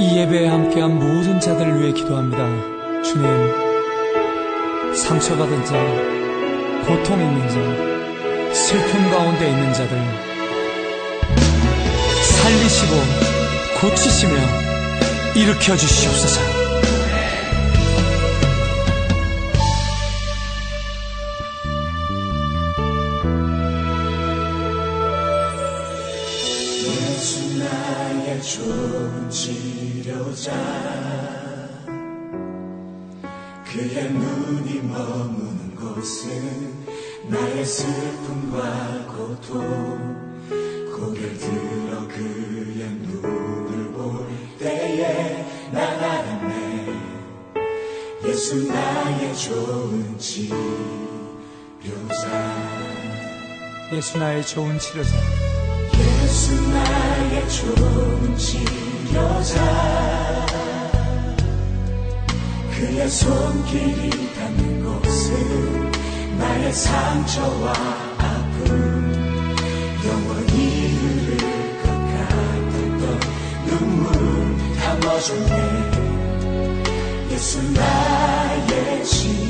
이 예배에 함께한 모든 자들을 위해 기도합니다. 주님, 상처받은 자, 고통 있는 자, 슬픔 가운데 있는 자들, 살리시고 고치시며 일으켜 주시옵소서. 그의 눈이 머무는 곳은 나의 슬픔과 고통. 고개를 들어 그의 눈을 볼 때에 난 알았네. 예수 나의 좋은 치료자 예수 나의 좋은 치료자 예수 나의 좋은 치료자 그의 손길이 닿는 곳은 나의 상처와 아픔 영원히 흐를 것 같았던 눈물 담아줬네 예수 나의 치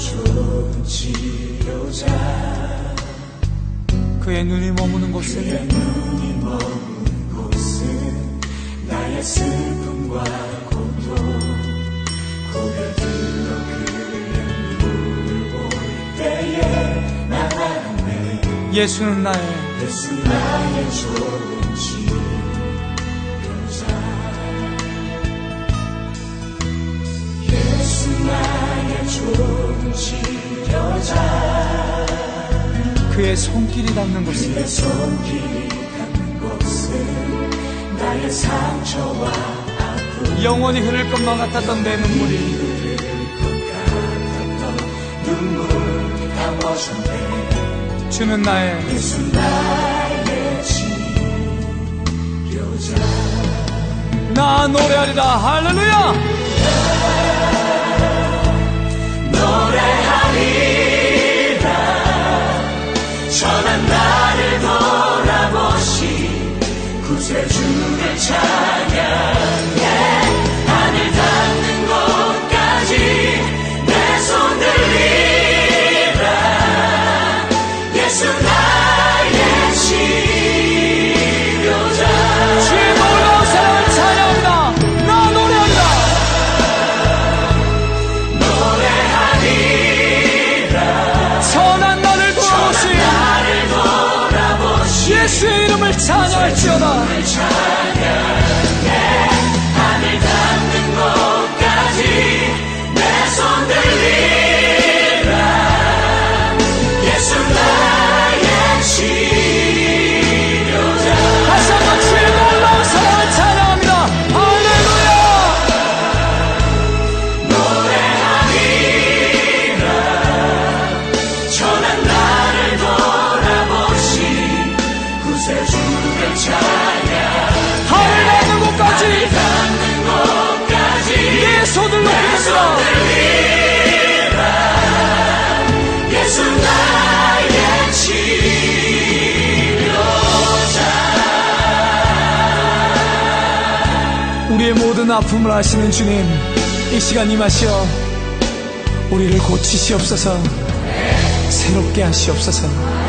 좋은 치료자. 그의 눈이 머무는 곳은 눈이 머문 곳은 나의 슬픔과 고통. 고개 들어 그의 눈을 볼 때에 난 알았네 예수는 나의 예수 나의 좋은 치료자 그의 손길이 닿는 곳은 내 손길이 닿는 곳은 나의 상처와 아픔 영원히 흐를 것만 같았던 내 눈물이. 흐를 것 같았던 눈물 담아줬네 주는 나의 예수 나의 치료자. 나 노래하리라. 할렐루야 예수의 이름을 찬양할지어다 모든 아픔을 아시는 주님 이 시간 임하시어 우리를 고치시옵소서. 새롭게 하시옵소서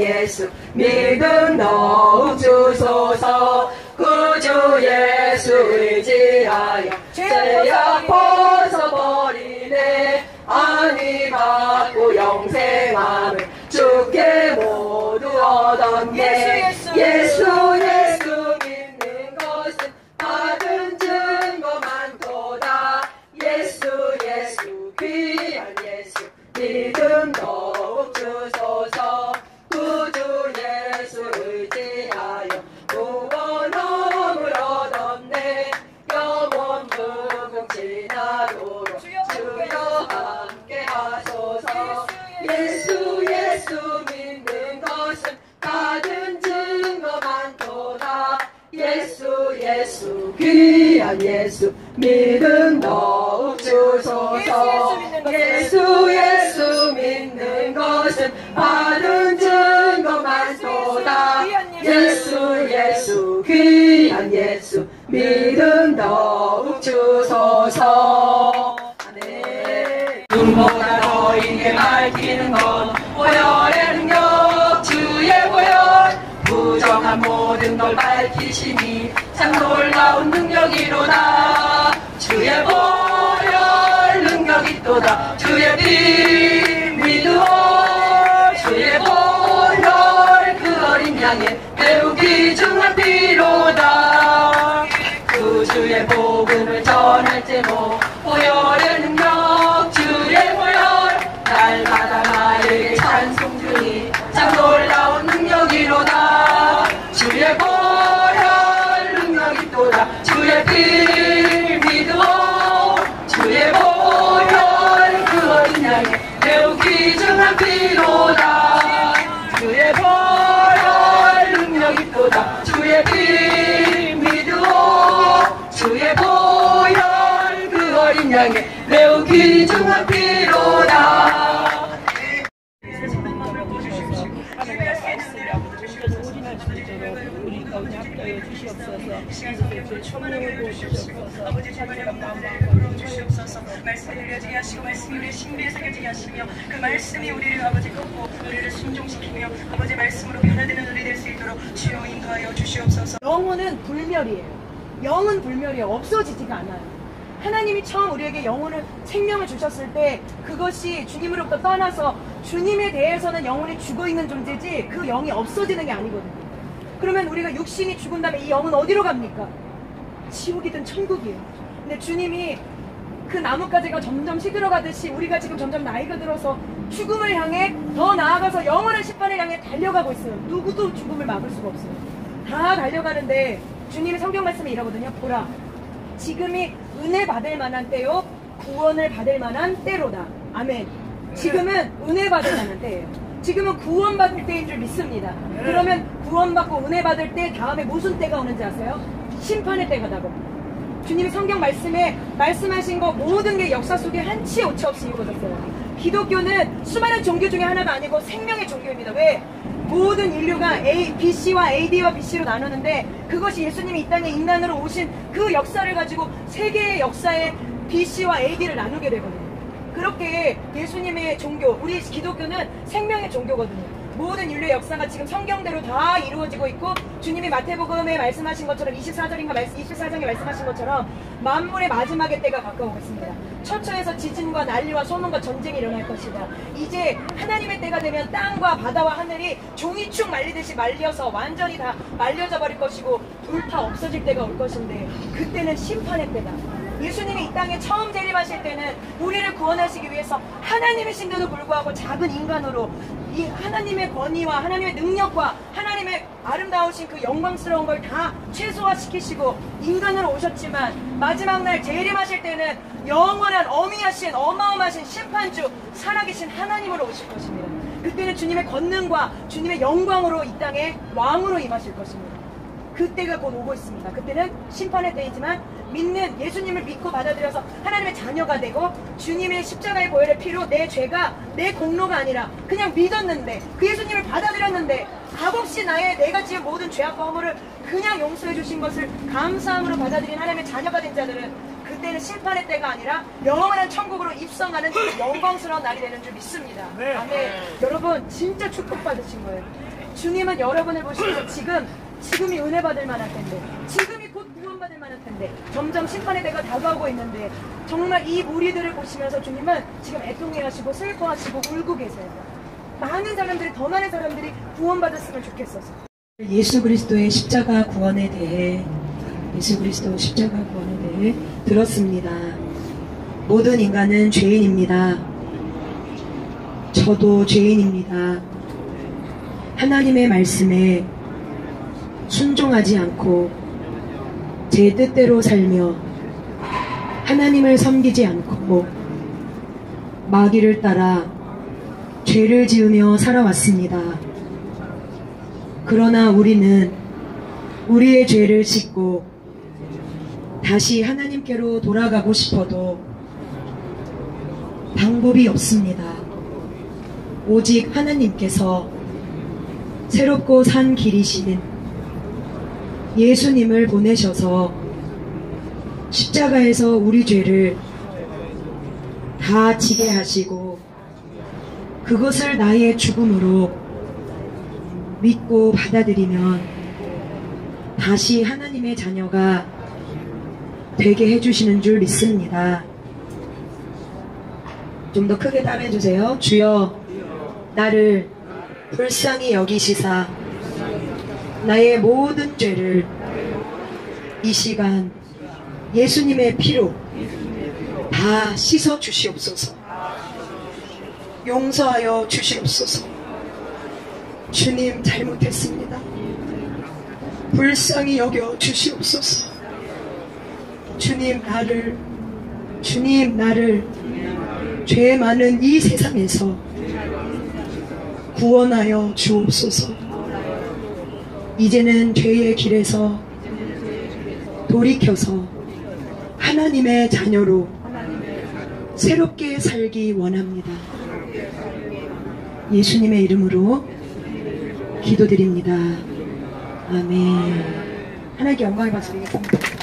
예수 믿음 더욱 주소서. 구주 예수 의지하여 죄악 예수 예수 믿는 것은 받은 증거 많도다. 예수 예수 귀한 예수 믿음 더욱 주소서. 아멘. 눈보다 너에게 밝히는 건 보혈의 능력 주의 보혈. 부정한 모든 걸 밝히시니 참 놀라운 능력이로다 능력 아버지 주변의 마음으로 주시옵소서 말씀을 들려지게 하시고 말씀이 우리의 신비에 새겨지게 하시며 그 말씀이 우리를 아버지 꺾고 우리를 순종시키며 아버지 말씀으로 변화되는 우리 될 수 있도록 주여 인도하여 주시옵소서 영혼은 불멸이에요. 영은 불멸이에요. 없어지지가 않아요. 하나님이 처음 우리에게 영혼을 생명을 주셨을 때 그것이 주님으로부터 떠나서 주님에 대해서는 영혼이 죽어 있는 존재지 그 영이 없어지는 게 아니거든요. 그러면 우리가 육신이 죽은 다음에 이 영은 어디로 갑니까? 지옥이든 천국이에요. 근데 주님이 그 나뭇가지가 점점 시들어가듯이 우리가 지금 점점 나이가 들어서 죽음을 향해 더 나아가서 영원한 심판을 향해 달려가고 있어요. 누구도 죽음을 막을 수가 없어요. 다 달려가는데 주님의 성경 말씀이 이러거든요. 보라. 지금이 은혜 받을 만한 때요. 구원을 받을 만한 때로다. 아멘. 지금은 은혜 받을 만한 때예요. 지금은 구원받을 때인 줄 믿습니다. 그러면 구원받고 은혜 받을 때 다음에 무슨 때가 오는지 아세요? 심판의 때가 나거든요. 주님이 성경 말씀에 말씀하신 거 모든 게 역사 속에 한치 오차 없이 이루어졌어요. 기독교는 수많은 종교 중에 하나가 아니고 생명의 종교입니다. 왜? 모든 인류가 A, BC와 AD와 BC로 나누는데 그것이 예수님이 이 땅에 인간으로 오신 그 역사를 가지고 세계의 역사에 BC와 AD를 나누게 되거든요. 그렇게 예수님의 종교, 우리 기독교는 생명의 종교거든요. 모든 인류의 역사가 지금 성경대로 다 이루어지고 있고 주님이 마태복음에 말씀하신 것처럼 24절인가 24장에 말씀하신 것처럼 만물의 마지막의 때가 가까우고 있습니다. 처처에서 지진과 난리와 소문과 전쟁이 일어날 것이다. 이제 하나님의 때가 되면 땅과 바다와 하늘이 종이축 말리듯이 말려서 완전히 다 말려져 버릴 것이고 불타 없어질 때가 올 것인데 그때는 심판의 때다. 예수님이 이 땅에 처음 재림하실 때는 우리를 구원하시기 위해서 하나님이신데도 불구하고 작은 인간으로 이 하나님의 권위와 하나님의 능력과 하나님의 아름다우신 그 영광스러운 걸 다 최소화시키시고 인간으로 오셨지만 마지막 날 재림하실 때는 영원한 어미하신 어마어마하신 심판주 살아계신 하나님으로 오실 것입니다. 그때는 주님의 권능과 주님의 영광으로 이 땅에 왕으로 임하실 것입니다. 그때가 곧 오고 있습니다. 그때는 심판의 때이지만 믿는 예수님을 믿고 받아들여서 하나님의 자녀가 되고 주님의 십자가의 보혈의 피로 내 죄가 내 공로가 아니라 그냥 믿었는데 그 예수님을 받아들였는데 값없이 나의 내가 지은 모든 죄악과 허물을 그냥 용서해 주신 것을 감사함으로 받아들인 하나님의 자녀가 된 자들은 그때는 심판의 때가 아니라 영원한 천국으로 입성하는 영광스러운 날이 되는 줄 믿습니다. 아멘. 여러분 진짜 축복받으신 거예요. 주님은 여러분을 보시면서 지금 지금이 은혜 받을 만할 텐데 지금이 곧 구원받을 만할 텐데 점점 심판의 때가 다가오고 있는데 정말 이 무리들을 보시면서 주님은 지금 애통해하시고 슬퍼하시고 울고 계세요. 많은 사람들이 더 많은 사람들이 구원받았으면 좋겠어서. 예수 그리스도의 십자가 구원에 대해 예수 그리스도 십자가 구원에 대해 들었습니다. 모든 인간은 죄인입니다. 저도 죄인입니다. 하나님의 말씀에 순종하지 않고 제 뜻대로 살며 하나님을 섬기지 않고 마귀를 따라 죄를 지으며 살아왔습니다. 그러나 우리는 우리의 죄를 씻고 다시 하나님께로 돌아가고 싶어도 방법이 없습니다. 오직 하나님께서 새롭고 산 길이신 예수님을 보내셔서 십자가에서 우리 죄를 다 지게 하시고 그것을 나의 죽음으로 믿고 받아들이면 다시 하나님의 자녀가 되게 해주시는 줄 믿습니다. 좀 더 크게 따라해 주세요. 주여, 나를 불쌍히 여기시사 나의 모든 죄를 이 시간 예수님의 피로 다 씻어 주시옵소서. 용서하여 주시옵소서. 주님 잘못했습니다. 불쌍히 여겨 주시옵소서. 주님 나를 주님 나를 죄 많은 이 세상에서 구원하여 주옵소서. 이제는 죄의 길에서 돌이켜서 하나님의 자녀로 새롭게 살기 원합니다. 예수님의 이름으로 기도드립니다. 아멘. 하나님께 영광을 받드리겠습니다.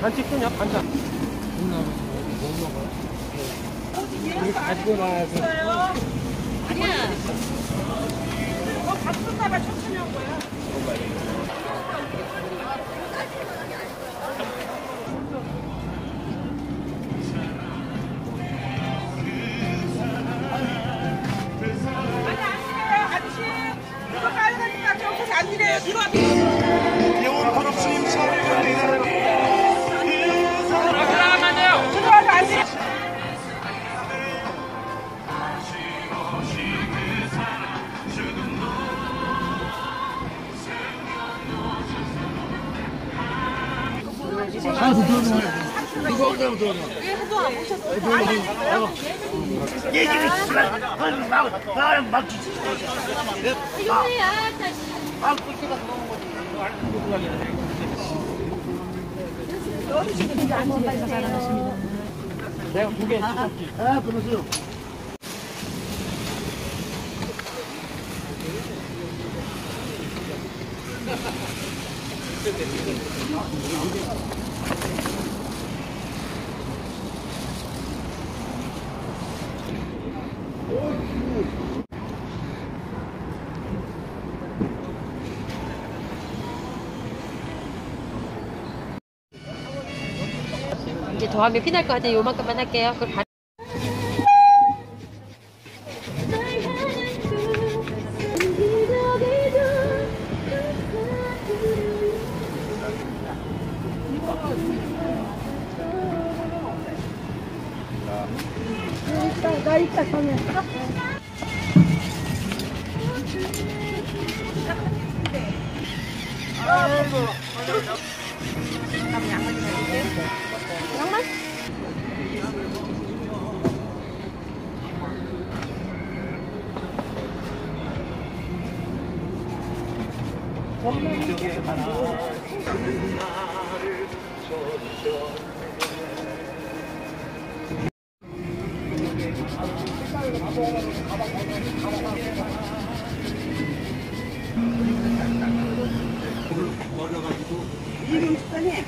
반칙 쓰냐 반찬 우 아, 그러세요. 더하면 피날 것 같아요. 요만큼만 할게요. 그걸 반...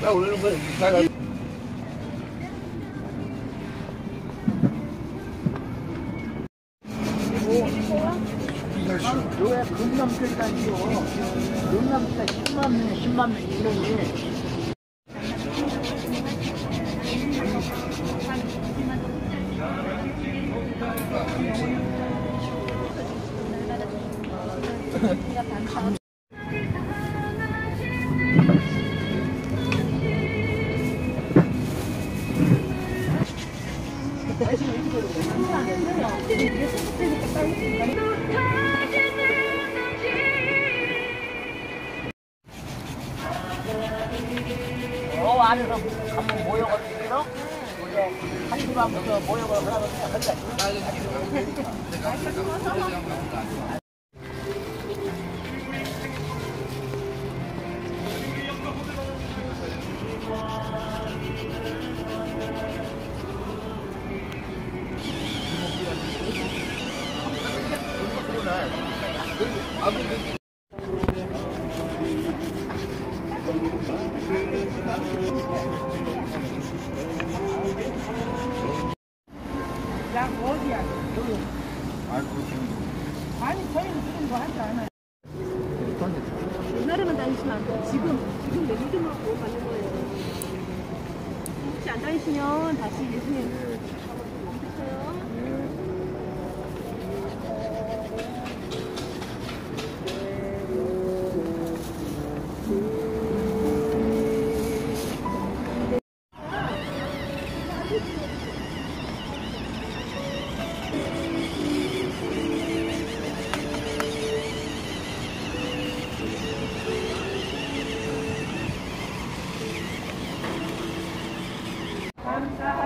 나 오늘은 뭐 왜 금남교회다니요? 금남교회 10만 명, 10만 명 이러니. 안에서 한번 모여가지고, 한 시간부터 모여가지고 하자. 옛날에만 다니시면 안 돼요. 지금, 지금 내 믿음으로 가는 거예요. 혹시 안 다니시면 다시 예수님 감사